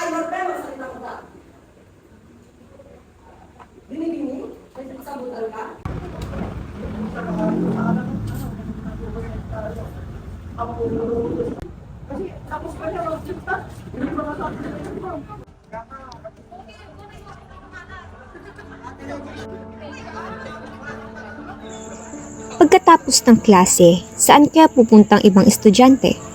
Ay, Marbella, salita ko ba? Binibini? Ay, sabutal ka? Kasi tapos pa siya mag-chipta. Hindi ba Pagkatapos ng klase, saan kaya pupuntang ibang estudyante?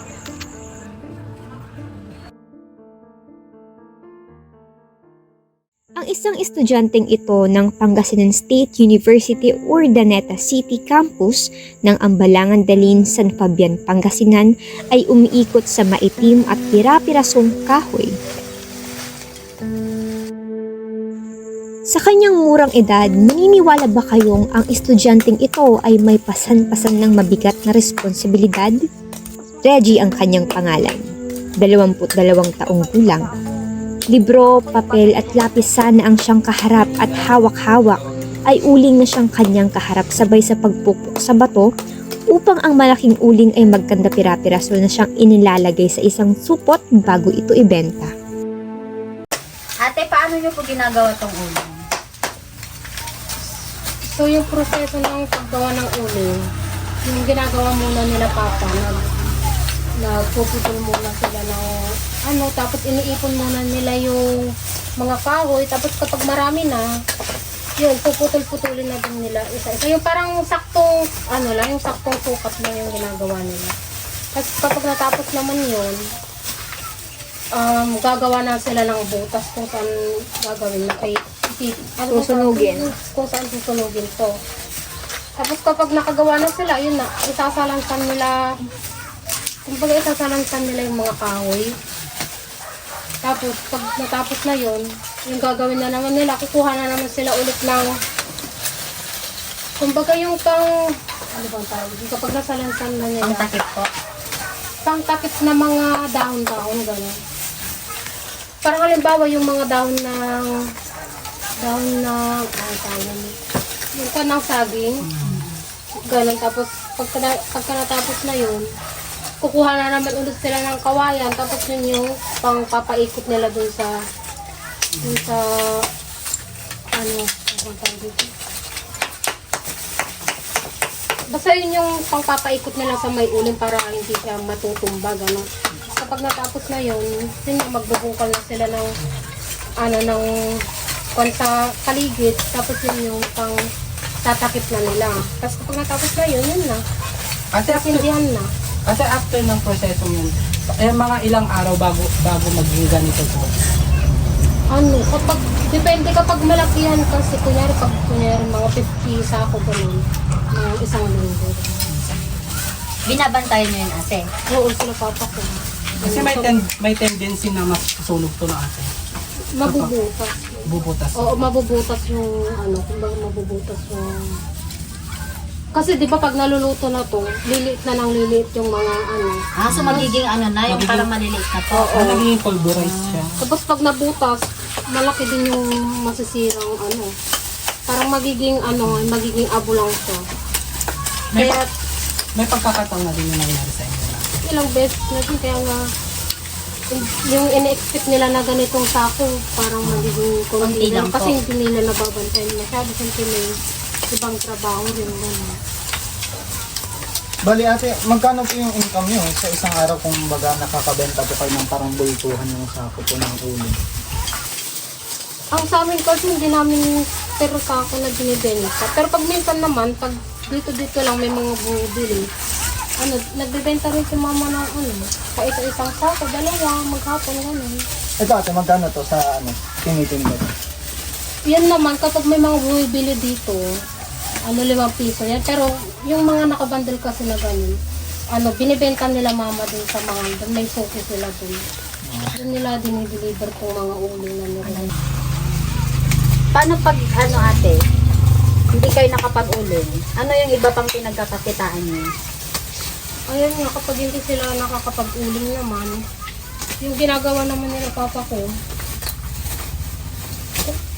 Isang estudyanteng ito ng Pangasinan State University Urdaneta City Campus ng Ambalangan Dalin, San Fabian, Pangasinan ay umiikot sa maitim at pira-pirasong kahoy. Sa kanyang murang edad, naniniwala ba kayong ang estudyanteng ito ay may pasan-pasan ng mabigat na responsibilidad? Reggie ang kanyang pangalan. 22 taong gulang. Libro, papel at lapis sana ang siyang kaharap at hawak-hawak ay uling na siyang kanyang kaharap sabay sa pagpupok sa bato upang ang malaking uling ay magkanda pira-piraso na siyang inilalagay sa isang supot bago ito ibenta. Ate, paano nyo po ginagawa tong ulam? So yung proseso ng paggawa ng uling, yung ginagawa muna nila papa, nag, nagpuputol muna sila ng ano, tapos iniipon muna nila yung mga kahoy, tapos kapag marami na, yun, puputol-putulin na din nila isa-isa. Yung parang saktong, ano lang, yung saktong sukat lang yung ginagawa nila. Tapos kapag natapos naman yun, um, gagawa na sila ng butas kung saan gagawin na kay ano, Susunugin. Kung saan susunugin to. Tapos kapag nakagawa na sila, yun na, isasalansan nila, kumbaga isasalansan nila yung mga kahoy. Tapos, pag natapos na yun, yung gagawin na naman nila, kukuha na naman sila ulit ng, kumbaga yung pang, ano bang tawag? Yung kapag nasalansan na nila Ang takip po. pangtakip na mga dahon-dahon, gano'n. Parang halimbawa yung mga dahon ng dahon ng ano tawag yun? yung kanang saging gano'n tapos pagka, pagka natapos na yun kukuha na naman ulit sila ng kawayan tapos yun yung pang papaikot nila dun sa dun sa ano ang tawag dito Basta yun yung pangpapaikot nila sa may uling para hindi siya matutumba, gano'n. Kapag natapos na yun, yun yung magbubungkal na sila ng, ano, ng, kung sa paligid, tapos yun yung pang tatakip na nila. Tapos kapag natapos na yun, yun na. Ate, after, Sindihan na. Ate, after ng proseso yun, eh, mga ilang araw bago bago maging ganito po. Ano, kapag, depende kapag malakihan kasi, kunyari, pag kunyari mga 50 sako gano'n, mga isang linggo. Binabantayan nyo yun, ate. Oo, sila papa ko. Kasi may, ten, may tendency na mas sunog to na ate. Mabubutas. Bubutas. Oo, mabubutas yung ano, kumbaga mabubutas yung kasi di ba pag naluluto na to, liliit na ng liliit yung mga ano. Ah, so magiging ano na, yung parang maliliit na po. Oh, naging pulverize siya. Tapos pag nabutas, malaki din yung masisirang ano. Parang magiging ano, magiging abo lang siya. May, Kaya pa- may pagkakataon na din yung nangyari sa inyo. na. ilang beses na din, kaya nga yung ine-expect nila na ganitong sako, parang magiging Konti lang. Kasi hindi nila nababantayan masyado kasi may ibang trabaho rin. Ganun. Bali ate, magkano po yung income nyo sa isang araw kung baga nakakabenta po kayo ng parang bultuhan yung sako po ng ulo? Ang sa amin kasi hindi namin pero sako na binibenta. Pero pag minsan naman, pag dito-dito lang may mga bumibili, ano, nagbebenta rin si mama ng ano, sa isa-isang sako, dalawa, maghapon, gano'n. Ito ate, magkano to sa ano, tinitinda? Yan naman, kapag may mga bumibili dito, ano, limang piso yan. Pero yung mga nakabandel kasi na gano'n, ano, binibenta nila mama dun sa mga, dun may suki sila dun. Doon nila dinideliver tong mga uli na nila. Paano pag, ano ate, hindi kayo nakapag-uling, ano yung iba pang pinagkakakitaan nyo? Ayun nga, kapag hindi sila nakakapag-uling naman, yung ginagawa naman nila papa ko,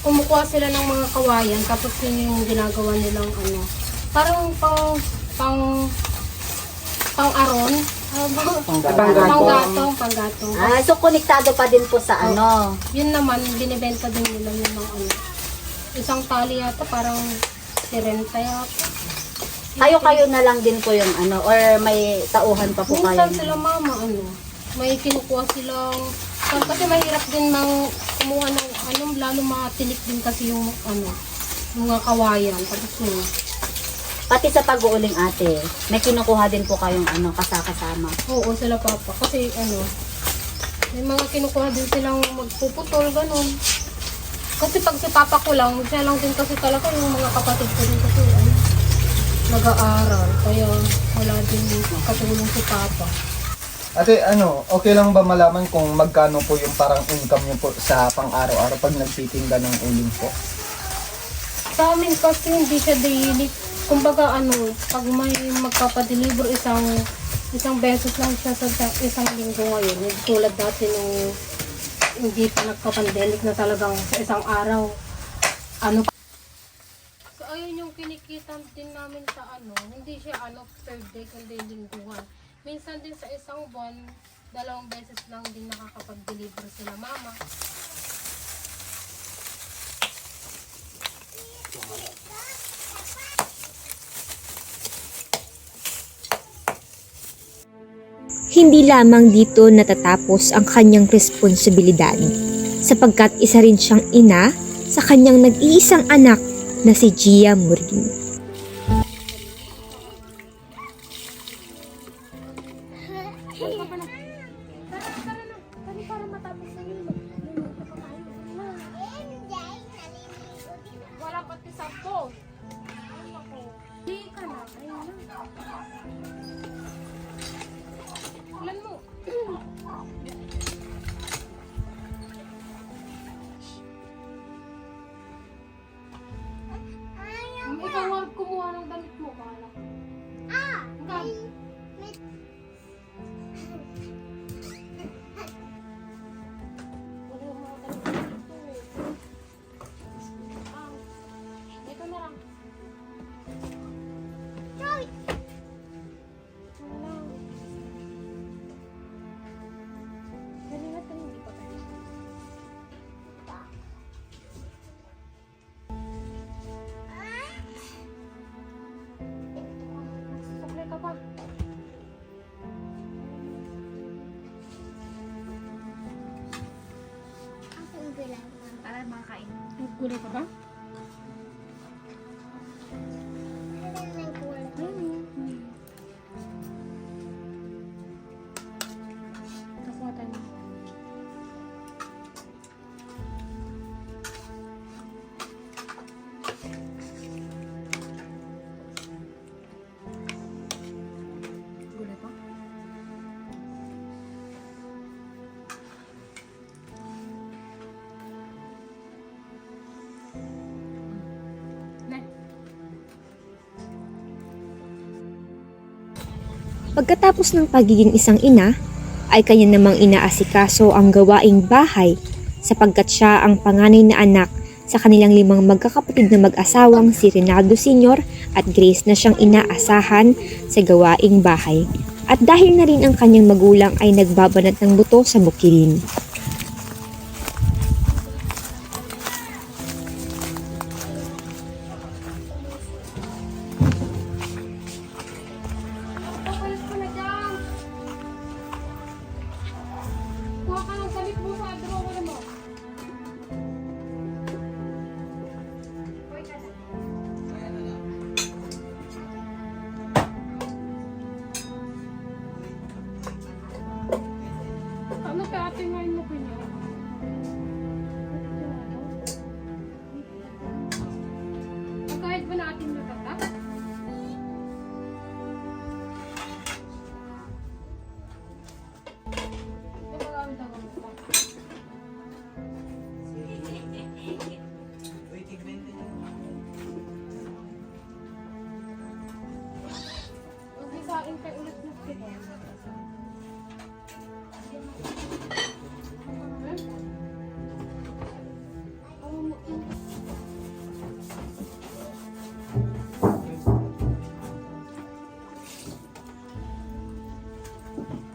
kumukuha sila ng mga kawayan, tapos yun yung ginagawa nilang ano, parang pang, pang, pang aron, Panggatong. Panggatong, panggatong. Ah, so konektado pa din po sa ano. Yun naman, binibenta din nila yung mga ano. Isang tali yata, parang 30 yata. Kayo-kayo na lang din po yung ano, or may tauhan pa po kayo. Minsan sila mama, ano, may kinukuha silang, kasi mahirap din mang kumuha ng, ano, lalo matinik din kasi yung, ano, mga kawayan. Tapos yun, Pati sa pag-uuling ate, may kinukuha din po kayong ano, kasakasama. oo sila papa. Kasi, ano, may mga kinukuha din silang magpuputol, ganun. Kasi pag si papa ko lang, siya lang din kasi talaga yung mga kapatid ko din kasi, ano, nag-aaral. Kaya wala din katulong si papa. Ate, ano, okay lang ba malaman kung magkano po yung parang income niyo po sa pang-araw-araw pag nagtitinda ng uling po? Sa amin kasi hindi siya daily. Kumbaga ano, pag may magpapadeliver isang isang beses lang siya sa sa isang linggo ngayon. Hindi tulad dati nung hindi pa nagka-pandemic na talagang sa isang araw. Ano So ayun yung kinikita din namin sa ano, hindi siya ano per day kundi lingguhan. Minsan din sa isang buwan, dalawang beses lang din nakakapag-deliver sila mama. Hindi lamang dito natatapos ang kanyang responsibilidad sapagkat isa rin siyang ina sa kanyang nag-iisang anak na si Gia Murin. 过来吧。Pagkatapos ng pagiging isang ina, ay kanya namang inaasikaso ang gawaing bahay sapagkat siya ang panganay na anak sa kanilang limang magkakapatid na mag-asawang si Rinaldo Sr. at Grace na siyang inaasahan sa gawaing bahay. At dahil na rin ang kanyang magulang ay nagbabanat ng buto sa bukirin. Música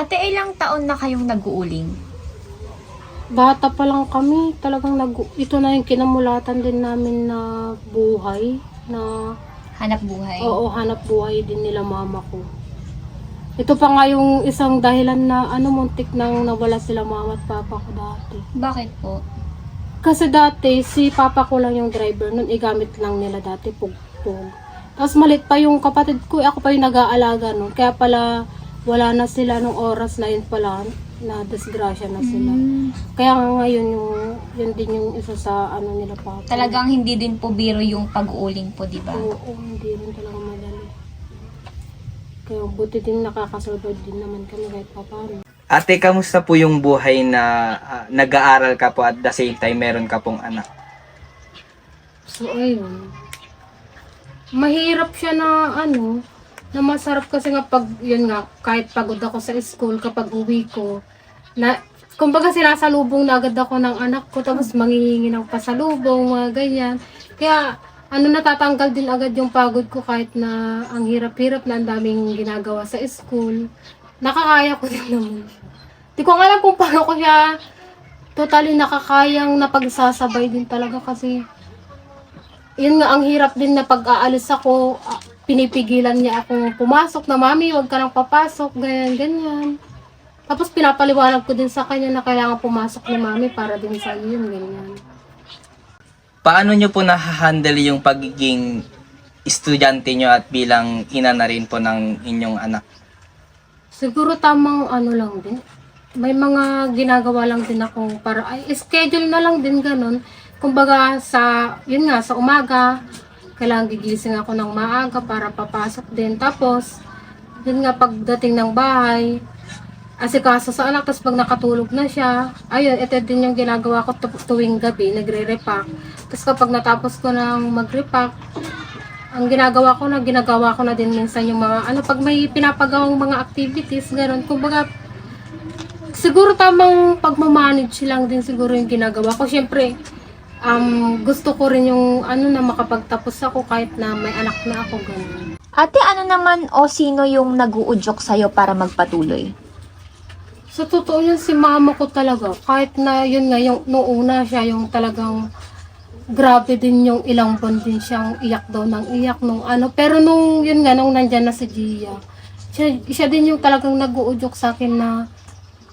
Ate, ilang taon na kayong nag-uuling? Bata pa lang kami, talagang nag ito na yung kinamulatan din namin na buhay na Hanap buhay? oo, hanap buhay din nila mama ko. Ito pa nga yung isang dahilan na ano muntik nang nawala sila mama at papa ko dati. Bakit po? Kasi dati si papa ko lang yung driver nun, igamit lang nila dati pugpog. Tapos malit pa yung kapatid ko, eh, ako pa yung nag-aalaga nun. Kaya pala wala na sila nung oras na yun pala na disgrasya na sila. Hmm. Kaya nga ngayon yung yun din yung isa sa ano nila papa. Talagang hindi din po biro yung pag-uuling po, di ba? Oo, hindi rin talaga madali. Kaya buti din nakakasurvive din naman kami kahit pa paano. Ate, kamusta po yung buhay na ah, nag-aaral ka po at the same time meron ka pong anak? So, ayun. Mahirap siya na ano, na masarap kasi nga pag, yun nga, kahit pagod ako sa school, kapag uwi ko, na, kumbaga sinasalubong na agad ako ng anak ko, tapos mangihingi ng pasalubong, mga ganyan. Kaya, ano, natatanggal din agad yung pagod ko kahit na ang hirap-hirap na ang daming ginagawa sa school. Nakakaya ko din naman. Di ko alam kung paano ko siya totally nakakayang napagsasabay din talaga kasi yun nga, ang hirap din na pag-aalis ako, ah, pinipigilan niya akong pumasok na, Mami, huwag ka nang papasok, ganyan, ganyan. Tapos pinapaliwanag ko din sa kanya na kailangan pumasok ni Mami para din sa yun, ganyan. Paano nyo po nahahandle yung pagiging estudyante nyo at bilang ina na rin po ng inyong anak? Siguro tamang ano lang din. May mga ginagawa lang din akong para, ay, schedule na lang din ganun. Kumbaga sa, yun nga, sa umaga, kailangan gigising ako ng maaga para papasok din. Tapos, yun nga, pagdating ng bahay, asikaso sa anak, tapos pag nakatulog na siya, ayun, ito din yung ginagawa ko tu- tuwing gabi, nagre-repack. Tapos kapag natapos ko ng mag-repack, ang ginagawa ko na, ginagawa ko na din minsan yung mga, ano, pag may pinapagawang mga activities, gano'n, kumbaga, siguro tamang pagmamanage lang din siguro yung ginagawa ko. Siyempre, um, gusto ko rin yung, ano, na makapagtapos ako kahit na may anak na ako, gano'n. Ate, ano naman o sino yung nag-uudyok sa'yo para magpatuloy? Sa totoo yun, si mama ko talaga. Kahit na yun nga, yung, nung una siya, yung talagang grabe din yung ilang buwan din siyang iyak daw ng iyak nung ano. Pero nung yun nga, nung nandyan na si Gia, siya, siya din yung talagang nag-uudyok sa akin na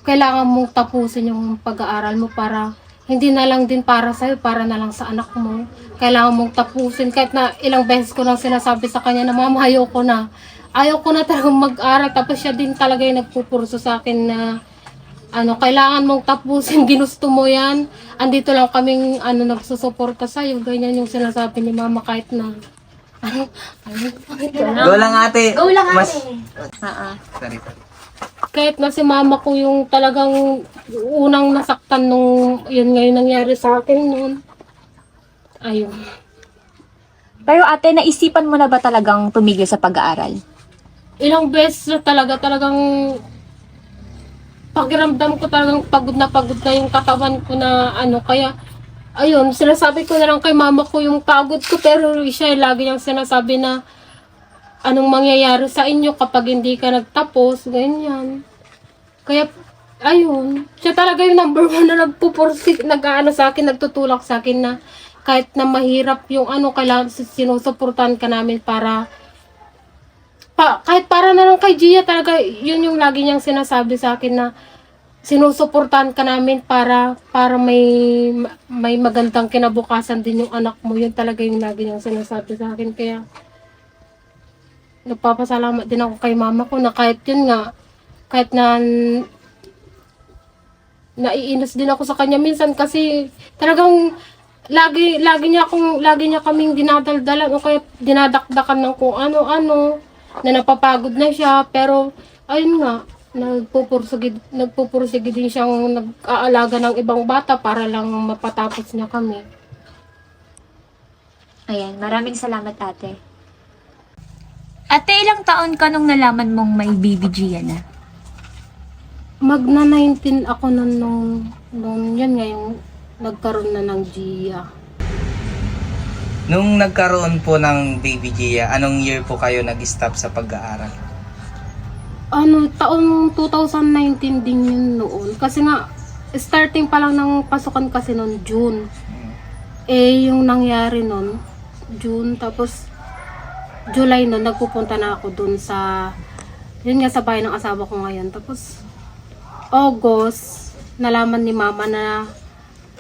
kailangan mong tapusin yung pag-aaral mo para hindi na lang din para sa'yo, para na lang sa anak mo. Kailangan mong tapusin. Kahit na ilang beses ko nang sinasabi sa kanya na, Mama, ayoko na. Ayaw ko na talagang mag-aral. Tapos siya din talaga yung nagpupurso sa akin na ano, kailangan mong tapusin, ginusto mo yan. Andito lang kaming ano, nagsusuporta sa'yo. Ganyan yung sinasabi ni Mama kahit na ano, ano, Go lang ate! Go lang ate! Mas... Sorry, sorry. Kahit na si mama ko yung talagang unang nasaktan nung yun ngayon nangyari sa akin noon. Ayun. Pero ate, naisipan mo na ba talagang tumigil sa pag-aaral? Ilang beses na talaga talagang pakiramdam ko talagang pagod na pagod na yung katawan ko na ano kaya ayun sinasabi ko na lang kay mama ko yung pagod ko pero siya lagi niyang sinasabi na anong mangyayari sa inyo kapag hindi ka nagtapos ganyan kaya ayun siya talaga yung number one na nagpupursik nag-ano sa akin nagtutulak sa akin na kahit na mahirap yung ano kailangan sinusuportahan ka namin para pa, kahit para na lang kay Gia talaga, yun yung lagi niyang sinasabi sa akin na sinusuportahan ka namin para para may may magandang kinabukasan din yung anak mo. Yun talaga yung lagi niyang sinasabi sa akin. Kaya nagpapasalamat din ako kay mama ko na kahit yun nga, kahit na naiinis din ako sa kanya minsan kasi talagang lagi lagi niya akong lagi niya kaming dinadaldalan o kaya dinadakdakan ng kung ano-ano na napapagod na siya pero ayun nga nagpupursige nagpupursige din siyang nag-aalaga ng ibang bata para lang mapatapos niya kami. Ayan, maraming salamat ate. Ate, ilang taon ka nung nalaman mong may BBG yan ah? Magna 19 ako nun nung, nung yan nga yung nagkaroon na ng GIA. Nung nagkaroon po ng Baby Gia, anong year po kayo nag-stop sa pag-aaral? ano, taong 2019 din yun noon. Kasi nga, starting pa lang ng pasukan kasi noon, June. Eh, yung nangyari noon, June, tapos July noon, nagpupunta na ako dun sa, yun nga sa bahay ng asawa ko ngayon. Tapos, August, nalaman ni mama na,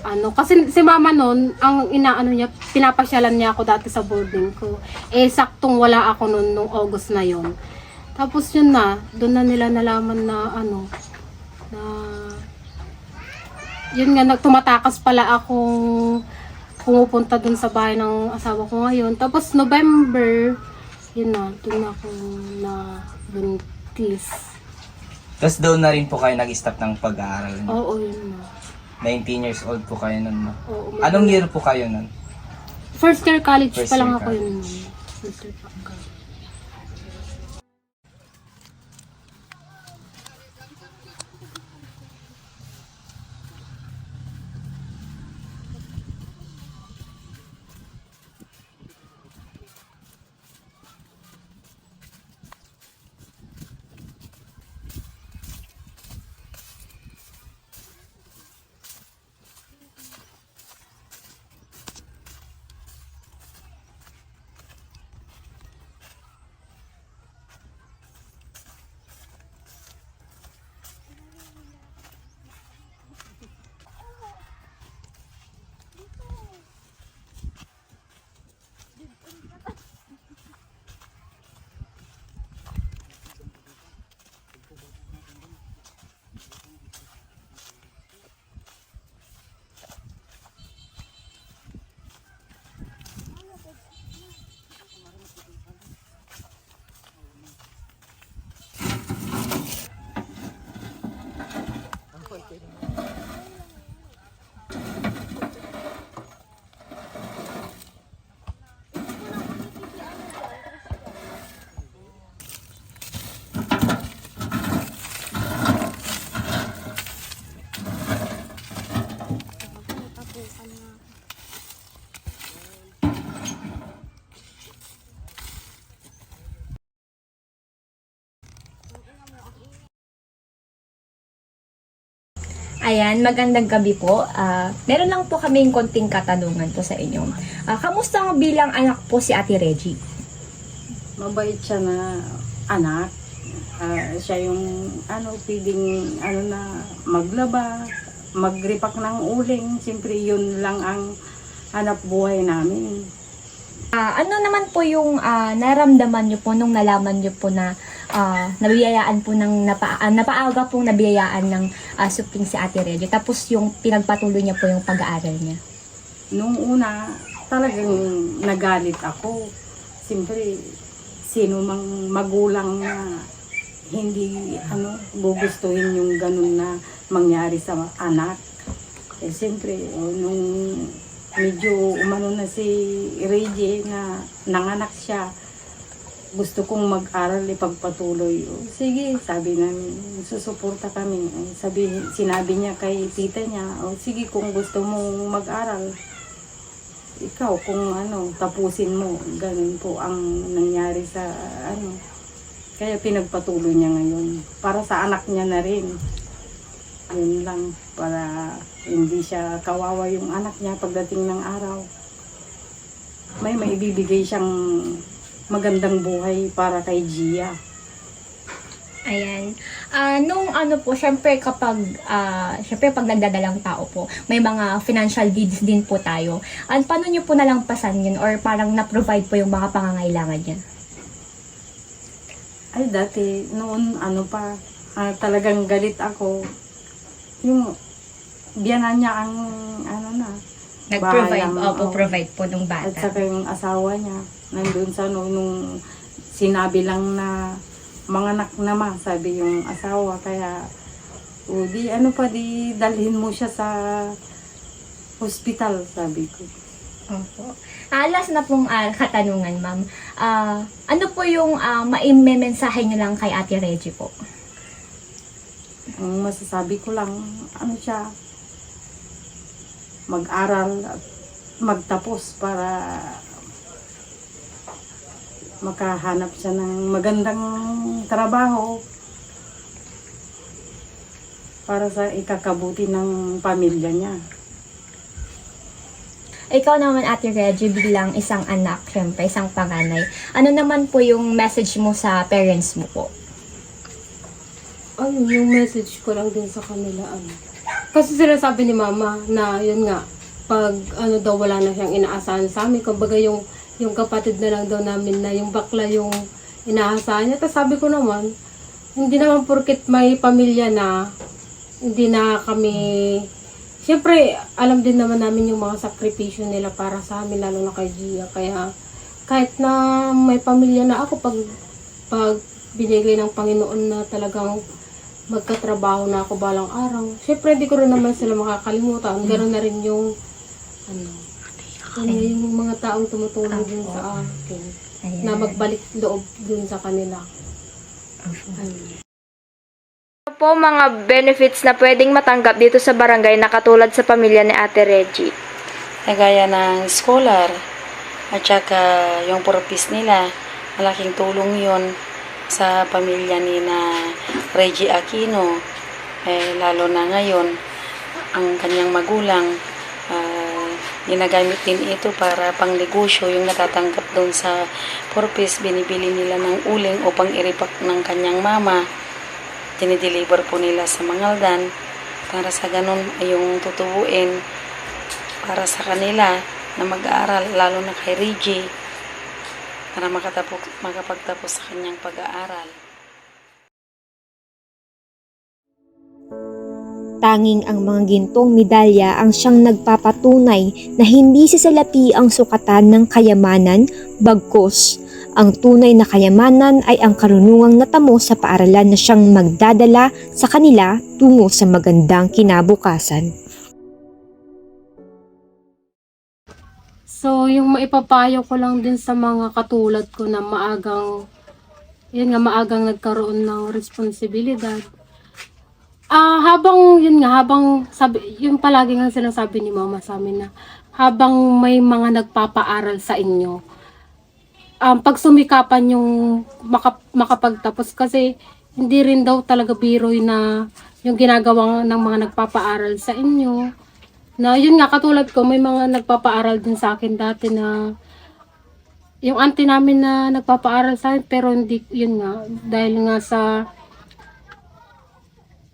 ano, kasi si mama noon, ang inaano niya, pinapasyalan niya ako dati sa boarding ko. Eh, saktong wala ako noon, nung August na yon tapos yun na, doon na nila nalaman na ano, na yun nga, nag- tumatakas pala akong pumupunta dun sa bahay ng asawa ko ngayon. Tapos November, yun na, doon ako na buntis. Tapos doon na rin po kayo nag-stop ng pag-aaral niyo. Oo, yun na. 19 years old po kayo nun, no? Oo, Anong year po kayo nun? First year college First pa lang year ako college. yun. First year college. Ayan, magandang gabi po. Ah, meron lang po kaming konting katanungan po sa inyo. Ah, kamusta ang bilang anak po si Ate Reggie? mabait siya na anak. Ah, siya yung ano pwedeng ano na maglaba, magripak ng uling. Siyempre yun lang ang hanap buhay namin. Ah, ano naman po yung ah, naramdaman niyo po nung nalaman niyo po na ah, nabiyayaan po ng napa, ah, napaaga pong nabiyayaan ng ah, supling si Ate Reggie tapos yung pinagpatuloy niya po yung pag-aaral niya. Nung una, talagang nagalit ako. Siyempre, sino mang magulang na hindi ano gugustuhin yung ganun na mangyari sa anak. Eh siyempre, oh, nung medyo umano na si Reggie na nanganak siya, gusto kong mag-aral ipagpatuloy. Oh, sige, sabi namin, susuporta kami. Eh, sabi, sinabi niya kay tita niya, oh, sige kung gusto mong mag-aral, ikaw kung ano, tapusin mo. Ganun po ang nangyari sa ano. Kaya pinagpatuloy niya ngayon. Para sa anak niya na rin. Yun lang. Para hindi siya kawawa yung anak niya pagdating ng araw. May maibibigay siyang magandang buhay para kay Gia. Ayan. Ah, nung ano po, syempre kapag, ah, syempre pag nagdadalang tao po, may mga financial needs din po tayo. At paano nyo po nalampasan yun or parang na-provide po yung mga pangangailangan niya? Ay, dati, noon, ano pa, ah, talagang galit ako. Yung, biyanan niya ang, ano na, Nag-provide, Bayang, opo, oo. provide po nung At bata. saka yung asawa niya, nandun sa no, nung sinabi lang na mga anak naman, sabi yung asawa. Kaya, o di ano pa, di dalhin mo siya sa hospital, sabi ko. Opo. Ah, last na pong ah, katanungan, ma'am. Ah, ano po yung uh, maimemensahe nyo lang kay Ate Reggie po? Ang masasabi ko lang, ano siya, mag-aral at magtapos para makahanap siya ng magandang trabaho para sa ikakabuti ng pamilya niya. Ikaw naman, Ate Reggie, bilang isang anak, syempre, isang panganay. Ano naman po yung message mo sa parents mo po? Ano, yung message ko lang din sa kanila, ano. Kasi sinasabi ni mama na, yun nga, pag ano daw wala na siyang inaasahan sa amin, kumbaga yung, yung kapatid na lang daw namin na yung bakla yung inaasahan niya. Tapos sabi ko naman, hindi naman porket may pamilya na, hindi na kami, Siyempre, alam din naman namin yung mga sakripisyo nila para sa amin, lalo na kay Gia. Kaya, kahit na may pamilya na ako, pag, pag binigay ng Panginoon na talagang magkatrabaho na ako balang araw. Siyempre, di ko rin naman sila makakalimutan. Ganoon na rin yung, ano, ano, yung mga taong tumutulong din sa akin. Na magbalik loob dun sa kanila. Ayun. Ano po mga benefits na pwedeng matanggap dito sa barangay na katulad sa pamilya ni Ate Reggie? Kagaya ng scholar at saka yung purpose nila. Malaking tulong yon sa pamilya ni na Reggie Aquino. Eh, lalo na ngayon, ang kanyang magulang, ah, ginagamit din ito para pang negosyo yung natatanggap doon sa purpose. Binibili nila ng uling upang iripak ng kanyang mama. Dinideliver po nila sa Mangaldan para sa ganun yung tutubuin para sa kanila na mag-aaral, lalo na kay Reggie, para makatapos, makapagtapos sa kanyang pag-aaral. Tanging ang mga gintong medalya ang siyang nagpapatunay na hindi sasalapi ang sukatan ng kayamanan, bagkos. Ang tunay na kayamanan ay ang karunungang natamo sa paaralan na siyang magdadala sa kanila tungo sa magandang kinabukasan. So, yung maipapayo ko lang din sa mga katulad ko na maagang, yun nga, maagang nagkaroon ng responsibilidad. Ah, habang, yun nga, habang, sabi, yung palagi nga sinasabi ni mama sa amin na, habang may mga nagpapaaral sa inyo, um, pagsumikapan yung makap, makapagtapos kasi hindi rin daw talaga biro na yung ginagawa ng mga nagpapaaral sa inyo. Na yun nga, katulad ko, may mga nagpapaaral din sa akin dati na yung auntie namin na nagpapaaral sa akin, pero hindi, yun nga, dahil nga sa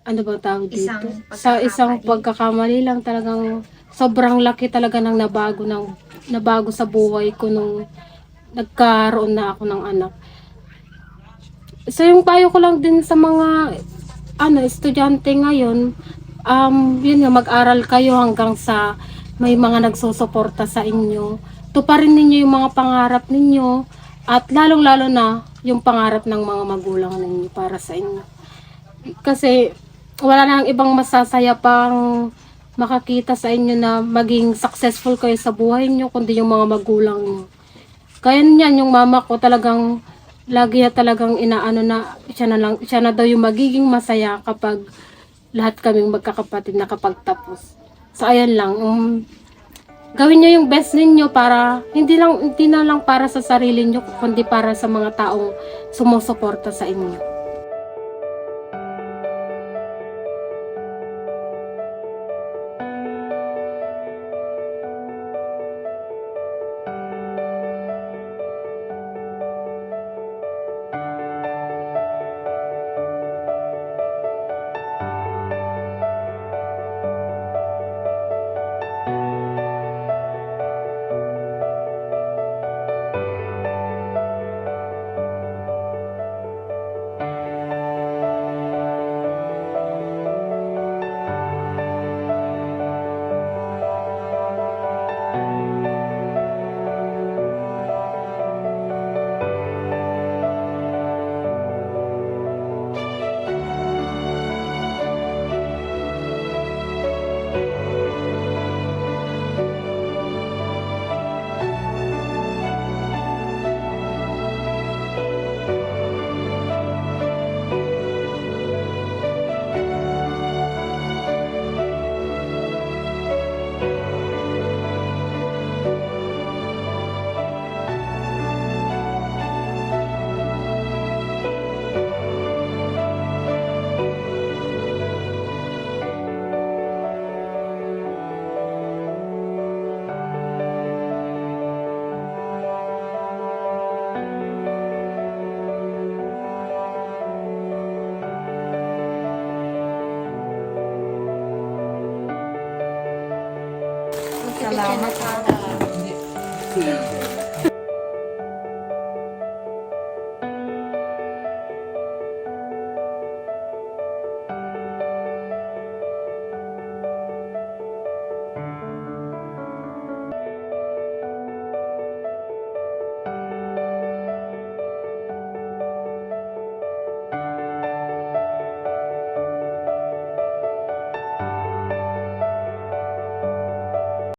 ano ba tawag dito? Isang sa isang pagkakamali lang talagang sobrang laki talaga ng nabago ng nabago sa buhay ko nung nagkaroon na ako ng anak. So yung payo ko lang din sa mga ano estudyante ngayon, um yun nga mag-aral kayo hanggang sa may mga nagsusuporta sa inyo. Tuparin ninyo yung mga pangarap ninyo at lalong-lalo na yung pangarap ng mga magulang ninyo para sa inyo. Kasi wala nang ibang masasaya pang makakita sa inyo na maging successful kayo sa buhay nyo kundi yung mga magulang nyo. Kaya niyan yung mama ko talagang lagi niya talagang inaano na siya na lang siya na daw yung magiging masaya kapag lahat kaming magkakapatid nakapagtapos. So ayan lang. Um, gawin niyo yung best ninyo para hindi lang hindi na lang para sa sarili niyo kundi para sa mga taong sumusuporta sa inyo.